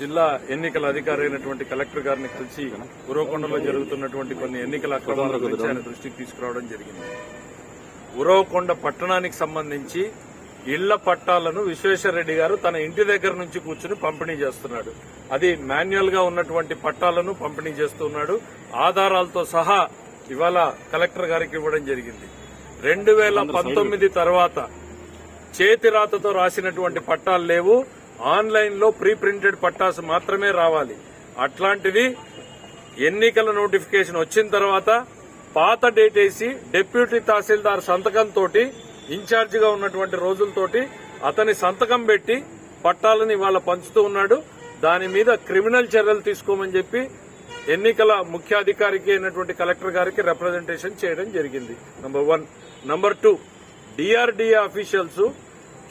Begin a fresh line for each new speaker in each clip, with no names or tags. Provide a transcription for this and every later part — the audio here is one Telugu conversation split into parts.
జిల్లా ఎన్నికల అధికారి అయినటువంటి కలెక్టర్ గారిని కలిసి ఉరవకొండలో జరుగుతున్నటువంటి కొన్ని ఎన్నికల అక్రమాల గురించి ఆయన దృష్టికి తీసుకురావడం జరిగింది. ఉరవకొండ పట్టణానికి సంబంధించి ఇళ్ళ పట్టాలను విశ్వేశ్వరరెడ్డి గారు తన ఇంటి దగ్గర నుంచి కూర్చుని పంపిణీ చేస్తున్నాడు. అది మాన్యువల్గా ఉన్నటువంటి పట్టాలను పంపిణీ చేస్తున్నాడు. ఆధారాలతో సహా ఇవాళ కలెక్టర్ గారికి ఇవ్వడం జరిగింది. రెండు వేల పంతొమ్మిది తర్వాత చేతి రాతతో రాసినటువంటి పట్టాలు లేవు. ఆన్లైన్లో ప్రీ ప్రింటెడ్ పట్టాస్ మాత్రమే రావాలి. అట్లాంటిది ఎన్నికల నోటిఫికేషన్ వచ్చిన తర్వాత పాత డేట్ వేసి డిప్యూటీ తహసీల్దార్ సంతకంతో ఇన్ఛార్జిగా ఉన్నటువంటి రోజులతోటి అతని సంతకం పెట్టి పట్టాలని ఇవాళ పంచుతూ ఉన్నాడు. దాని మీద క్రిమినల్ చర్యలు తీసుకోమని చెప్పి ఎన్నికల ముఖ్యాధికారికి అయినటువంటి కలెక్టర్ గారికి రిప్రజెంటేషన్ చేయడం జరిగింది. Number one number two DRDA officials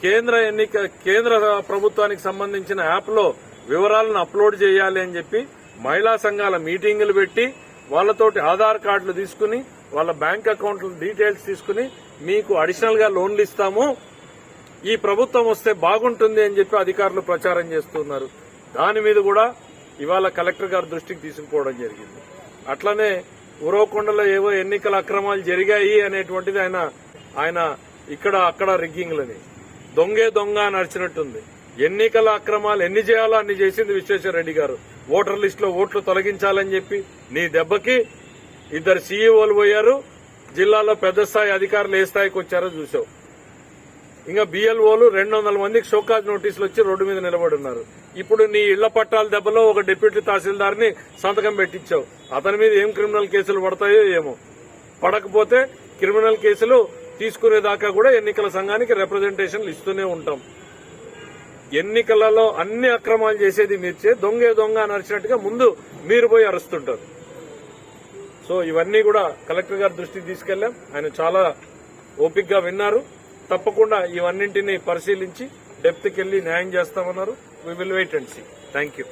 కేంద్ర ఎన్నిక కేంద్ర ప్రభుత్వానికి సంబంధించిన యాప్లో వివరాలను అప్లోడ్ చేయాలి అని చెప్పి మహిళా సంఘాల మీటింగులు పెట్టి వాళ్ళతోటి ఆధార్ కార్డులు తీసుకుని వాళ్ళ బ్యాంక్ అకౌంట్ల డీటెయిల్స్ తీసుకుని మీకు అడిషనల్గా లోన్లు ఇస్తాము. ఈ ప్రభుత్వం వస్తే బాగుంటుంది అని చెప్పి అధికారులు ప్రచారం చేస్తున్నారు. దాని మీద కూడా ఇవాళ కలెక్టర్ గారి దృష్టికి తీసుకుపోవడం జరిగింది. అట్లనే ఉరవకొండలో ఏవో ఎన్నికల అక్రమాలు జరిగాయి అనేటువంటిది ఆయన ఆయన ఇక్కడ అక్కడ రిగ్గింగ్లని. దొంగే దొంగ నడిచినట్టుంది ఎన్నికల అక్రమాలు ఎన్ని చేయాలో అన్ని చేసింది విశ్వేశ్వరరెడ్డి గారు. ఓటర్ లిస్ట్లో ఓట్లు తొలగించాలని చెప్పి నీ దెబ్బకి ఇద్దరు సీఈఓలు పోయారు. జిల్లాలో పెద్ద స్థాయి అధికారులు ఏ స్థాయికి వచ్చారో చూసావు. ఇంకా బిఎల్ఓలు రెండు వందల మందికి షోకాజ్ నోటీసులు వచ్చి రోడ్డు మీద నిలబడి ఉన్నారు ఇప్పుడు నీ ఇళ్ళ పట్టాల దెబ్బలో ఒక డిప్యూటీ తహసీల్దార్ని సంతకం పెట్టించావు. అతని మీద ఏం క్రిమినల్ కేసులు పడతాయో ఏమో. పడకపోతే క్రిమినల్ కేసులు తీసుకునేదాకా కూడా ఎన్నికల సంఘానికి రిప్రజెంటేషన్లు ఇస్తూనే ఉంటాం. ఎన్నికలలో అన్ని అక్రమాలు చేసేది మీర్చే దొంగే దొంగ అని అరిచినట్టుగా ముందు మీరు పోయి అరుస్తుంటారు. సో ఇవన్నీ కూడా కలెక్టర్ గారి దృష్టికి తీసుకెళ్ళాం ఆయన చాలా ఓపిక్గా విన్నారు. తప్పకుండా ఇవన్నింటినీ పరిశీలించి డెప్త్కి వెళ్ళి న్యాయం చేస్తామన్నారు. We will wait and see thank you